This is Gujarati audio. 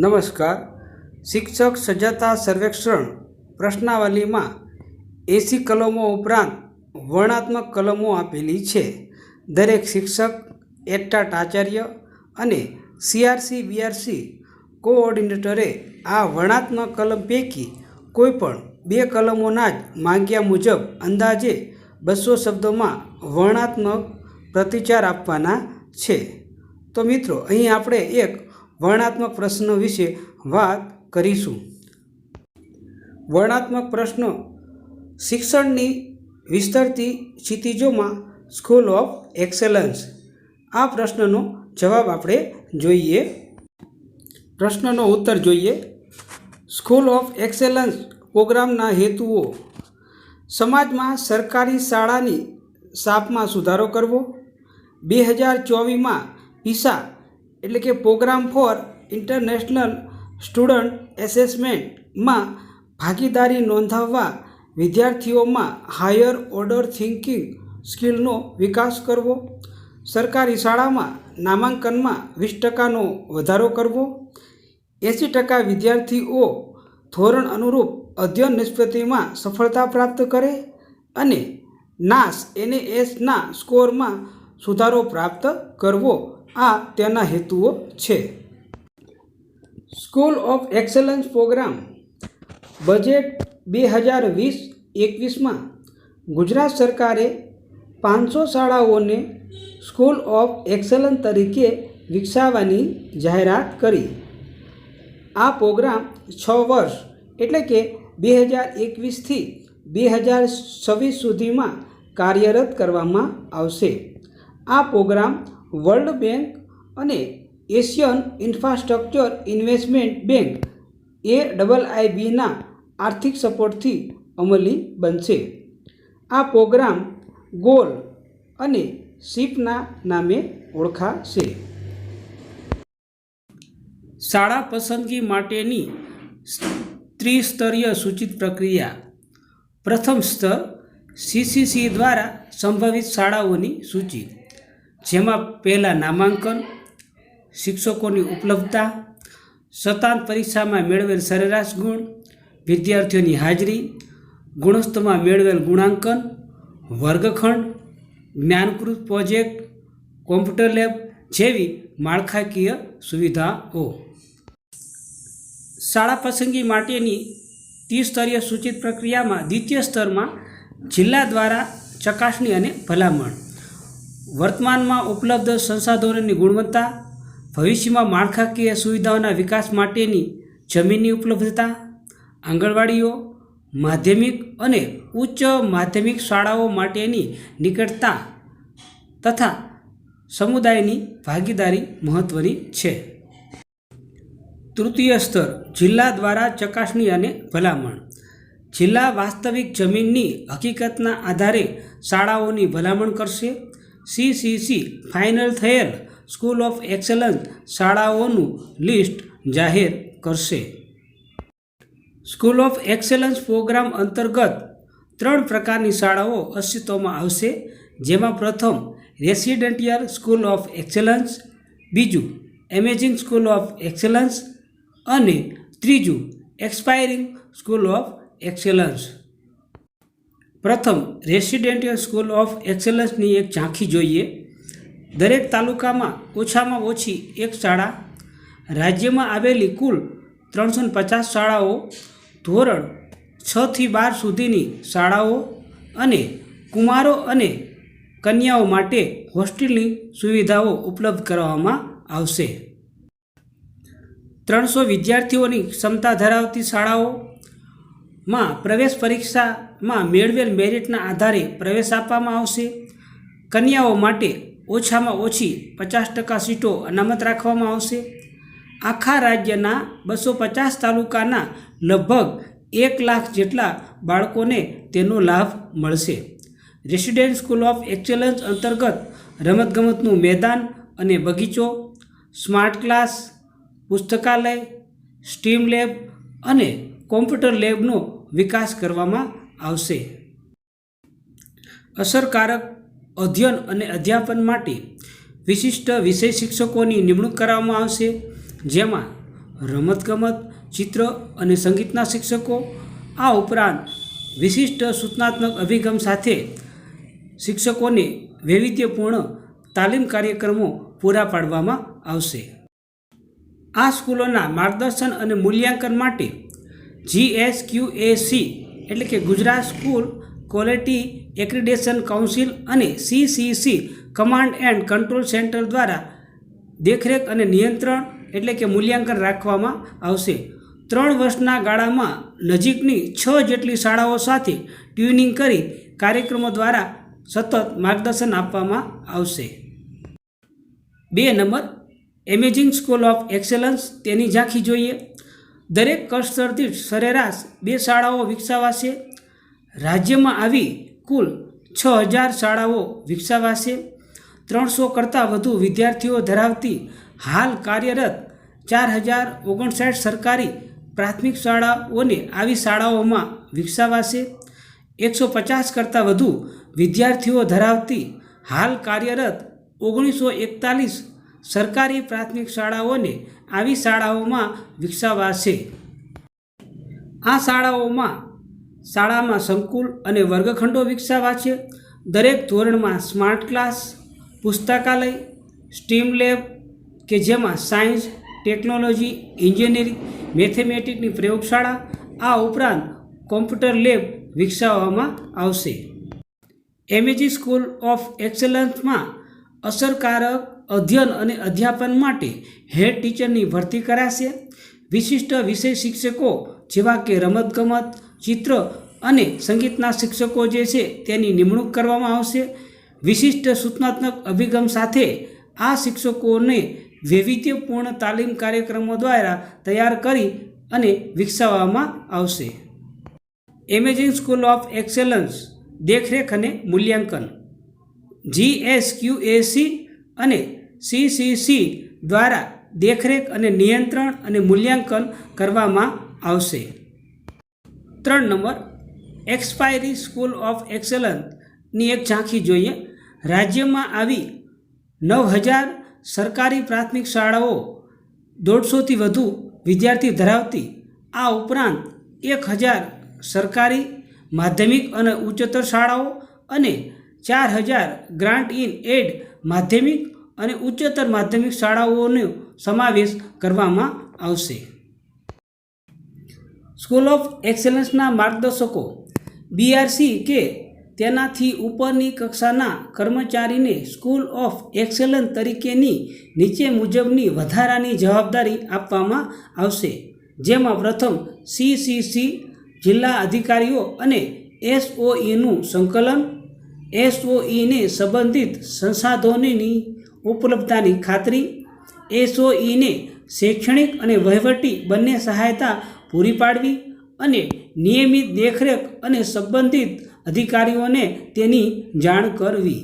નમસ્કાર. શિક્ષક સજ્જતા સર્વેક્ષણ પ્રશ્નાવલીમાં એસી કલમો ઉપરાંત વર્ણાત્મક કલમો આપેલી છે. દરેક શિક્ષક એટાટ આચાર્ય અને સીઆરસી, બીઆરસી કોઓર્ડિનેટરે આ વર્ણાત્મક કલમ પૈકી કોઈપણ બે કલમોના જ માંગ્યા મુજબ અંદાજે બસો શબ્દોમાં વર્ણાત્મક પ્રતિચાર આપવાના છે. તો મિત્રો, અહીં આપણે એક વર્ણાત્મક પ્રશ્ન વિશે વાત કરીશું. વર્ણાત્મક પ્રશ્નો શિક્ષણની વિસ્તરતી ક્ષિતિજોમાં સ્કૂલ ઓફ એક્સેલન્સ આ પ્રશ્નનો જવાબ આપણે જોઈએ. પ્રશ્નનો ઉત્તર જોઈએ. સ્કૂલ ઓફ એક્સેલન્સ પ્રોગ્રામના હેતુઓ. સમાજમાં સરકારી શાળાની સાપમાં સુધારો કરવો. બે હજાર ચોવીસમાં પીસા એટલે કે પ્રોગ્રામ ફોર ઇન્ટરનેશનલ સ્ટુડન્ટ એસેસમેન્ટમાં ભાગીદારી નોંધાવવા વિદ્યાર્થીઓમાં હાયર ઓર્ડર થિંકિંગ સ્કિલનો વિકાસ કરવો, સરકારી શાળામાં નામાંકનમાં વીસ ટકાનો વધારો કરવો, એંસી ટકા વિદ્યાર્થીઓ ધોરણ અનુરૂપ અધ્યયન નિષ્પત્તિમાં સફળતા પ્રાપ્ત કરે અને નાસ એનએએસના સ્કોરમાં સુધારો પ્રાપ્ત કરવો. આ તેના હેતુઓ છે. School of excellence programme budget બે હજાર વીસ એકવીસમાં ગુજરાત સરકારે પાંચસો શાળાઓને સ્કૂલ ઓફ એક્સલન્સ તરીકે વિકસાવવાની જાહેરાત કરી. આ પ્રોગ્રામ છ વર્ષ, એટલે કે બે હજાર એકવીસથી બે હજાર છવ્વીસ સુધીમાં કાર્યરત કરવામાં આવશે. આ પ્રોગ્રામ વર્લ્ડ બેંક અને Asian infrastructure investment bank A double આઈબીના આર્થિક સપોર્ટથી અમલી બનશે. આ પ્રોગ્રામ ગોલ અને શીપના નામે ઓળખાશે. શાળા પસંદગી માટેની ત્રિસ્તરીય સૂચિત પ્રક્રિયા. પ્રથમ સ્તર સીસીસી દ્વારા સંભવિત શાળાઓની સૂચિ. જેમાં પહેલાં નામાંકન, શિક્ષકોની ઉપલબ્ધતા સતાંત પરીક્ષામાં મેળવેલ સરેરાશ ગુણ, વિદ્યાર્થીઓની હાજરી ગુણસ્તમાં મેળવેલ ગુણાંકન, વર્ગખંડ, જ્ઞાનકૃત પ્રોજેક્ટ, કોમ્પ્યુટર લેબ જેવી માળખાકીય સુવિધાઓ. શાળા પસંદગી માટેની ત્રિસ્તરીય સૂચિત પ્રક્રિયામાં દ્વિતીય સ્તરમાં જિલ્લા દ્વારા ચકાસણી અને ભલામણ. વર્તમાનમાં ઉપલબ્ધ સંસાધનોની ગુણવત્તા, ભવિષ્યમાં માળખાકીય સુવિધાઓના વિકાસ માટેની જમીનની ઉપલબ્ધતા, આંગણવાડીઓ, માધ્યમિક અને ઉચ્ચ માધ્યમિક શાળાઓ માટેની નિકટતા તથા સમુદાયની ભાગીદારી મહત્ત્વની છે. તૃતીય સ્તર, જિલ્લા દ્વારા ચકાસણી અને ભલામણ. જિલ્લા વાસ્તવિક જમીનની હકીકતના આધારે શાળાઓની ભલામણ કરશે. સીસીસી ફાઇનલ થયેલ સ્કૂલ ઓફ એક્સલન્સ શાળાઓનું લિસ્ટ જાહેર કરશે. સ્કૂલ ઓફ એક્સેલન્સ પ્રોગ્રામ અંતર્ગત ત્રણ પ્રકારની શાળાઓ અસ્તિત્વમાં આવશે, જેમાં પ્રથમ રેસિડેન્ટિયલ સ્કૂલ ઓફ એક્સેલન્સ બીજું એમેઝિંગ સ્કૂલ ઓફ એક્સેલન્સ અને ત્રીજું એક્સપાયરિંગ સ્કૂલ ઓફ એક્સેલન્સ પ્રથમ રેસિડેન્ટિયલ સ્કૂલ ઓફ એક્સેલન્સની એક ઝાંખી જોઈએ. દરેક તાલુકામાં ઓછામાં ઓછી એક શાળા. રાજ્યમાં આવેલી કુલ ત્રણસો પચાસ શાળાઓ, ધોરણ છથી બાર સુધીની શાળાઓ અને કુમારો અને કન્યાઓ માટે હોસ્ટેલની સુવિધાઓ ઉપલબ્ધ કરવામાં આવશે. ત્રણસો વિદ્યાર્થીઓની ક્ષમતા ધરાવતી શાળાઓમાં પ્રવેશ પરીક્ષામાં મેળવેલ મેરિટના આધારે પ્રવેશ આપવામાં આવશે. કન્યાઓ માટે ઓછામાં ઓછી પચાસ ટકા સીટો અનામત રાખવામાં આવશે. આખા રાજ્યના બસો પચાસ તાલુકાના લગભગ એક લાખ જેટલા બાળકોને તેનો લાભ મળશે. રેસિડેન્ટ સ્કૂલ ઓફ એક્સેલન્સ અંતર્ગત રમતગમતનું મેદાન અને બગીચો, સ્માર્ટ ક્લાસ, પુસ્તકાલય, સ્ટીમ લેબ અને કોમ્પ્યુટર લેબનો વિકાસ કરવામાં આવશે. અસરકારક અધ્યયન અને અધ્યાપન માટે વિશિષ્ટ વિષય શિક્ષકોની નિમણૂક કરવામાં આવશે, જેમાં રમતગમત, ચિત્ર અને સંગીતના શિક્ષકો, આ ઉપરાંત વિશિષ્ટ સૂચનાત્મક અભિગમ સાથે શિક્ષકોને વૈવિધ્યપૂર્ણ તાલીમ કાર્યક્રમો પૂરા પાડવામાં આવશે. આ સ્કૂલોના માર્ગદર્શન અને મૂલ્યાંકન માટે જીએસક્યુએસી એટલે કે Gujarat school quality accreditation council અને CCC command and control centre દ્વારા દેખરેખ અને નિયંત્રણ એટલે કે મૂલ્યાંકન રાખવામાં આવશે. ત્રણ વર્ષના ગાળામાં નજીકની છ જેટલી શાળાઓ સાથે ટ્યુનિંગ કરી કાર્યક્રમો દ્વારા સતત માર્ગદર્શન આપવામાં આવશે. બે number amazing school of excellence તેની ઝાંખી જોઈએ. દરેક કસ્ટર દીઠ સરેરાશ બે શાળાઓ વિકસાવાશે. રાજ્યમાં આવી કુલ છ હજાર શાળાઓ વિકસાવાશે. ત્રણસો કરતાં વધુ વિદ્યાર્થીઓ ધરાવતી હાલ કાર્યરત ચાર હજાર ઓગણસાઠ સરકારી પ્રાથમિક શાળાઓને આવી શાળાઓમાં વિકસાવાશે. એકસો પચાસ કરતાં વધુ વિદ્યાર્થીઓ ધરાવતી હાલ કાર્યરત ઓગણીસો એકતાલીસ સરકારી પ્રાથમિક શાળાઓને આવી શાળાઓમાં વિકસાવાશે. આ શાળાઓમાં શાળામાં સંકુલ અને વર્ગખંડો વિકસાવા છે દરેક ધોરણમાં સ્માર્ટ ક્લાસ, પુસ્તકાલય, સ્ટીમ લેબ કે જેમાં સાયન્સ, ટેકનોલોજી, એન્જિનિયરિંગ મેથેમેટિકની પ્રયોગશાળા, આ ઉપરાંત કોમ્પ્યુટર લેબ વિકસાવવામાં આવશે. એમએજી સ્કૂલ ઓફ એક્સલન્સમાં અસરકારક અધ્યયન અને અધ્યાપન માટે હેડ ટીચરની ભરતી કરાશે. વિશિષ્ટ વિષય શિક્ષકો જેવા કે રમતગમત, ચિત્ર અને સંગીતના શિક્ષકો જે છે તેની નિમણૂક કરવામાં આવશે. વિશિષ્ટ સૂચનાત્મક અભિગમ સાથે આ શિક્ષકોને વૈવિધ્યપૂર્ણ તાલીમ કાર્યક્રમો દ્વારા તૈયાર કરી અને વિકસાવવામાં આવશે. એમેઝિંગ સ્કૂલ ઓફ એક્સેલન્સ દેખરેખ અને મૂલ્યાંકન જીએસક્યુએસી અને સીસીસી દ્વારા દેખરેખ અને નિયંત્રણ અને મૂલ્યાંકન કરવામાં આવશે. ત્રણ નંબર એક્સપાયરી સ્કૂલ ઓફ એક્સેલન્સની એક ઝાંખી જોઈએ. રાજ્યમાં આવી નવ હજાર સરકારી પ્રાથમિક શાળાઓ દોઢસોથી વધુ વિદ્યાર્થી ધરાવતી, આ ઉપરાંત એક હજાર સરકારી માધ્યમિક અને ઉચ્ચતર શાળાઓ અને ચાર હજાર ગ્રાન્ટ ઇન એડ માધ્યમિક અને ઉચ્ચતર માધ્યમિક શાળાઓનો સમાવેશ કરવામાં આવશે. સ્કૂલ ઓફ એક્સેલન્સના માર્ગદર્શકો બીઆરસી કે તેનાથી ઉપરની કક્ષાના કર્મચારીને સ્કૂલ ઓફ એક્સેલન્સ તરીકેની નીચે મુજબની વધારાની જવાબદારી આપવામાં આવશે. જેમાં પ્રથમ સીસીસી જિલ્લા અધિકારીઓ અને એસઓઈનું સંકલન એસઓઈને સંબંધિત સંસાધનોની ઉપલબ્ધતાની ખાતરી, એસઓઈને શૈક્ષણિક અને વહીવટી બંને સહાયતા પૂરી પાડવી અને નિયમિત દેખરેખ અને સંબંધિત અધિકારીઓને તેની જાણ કરવી.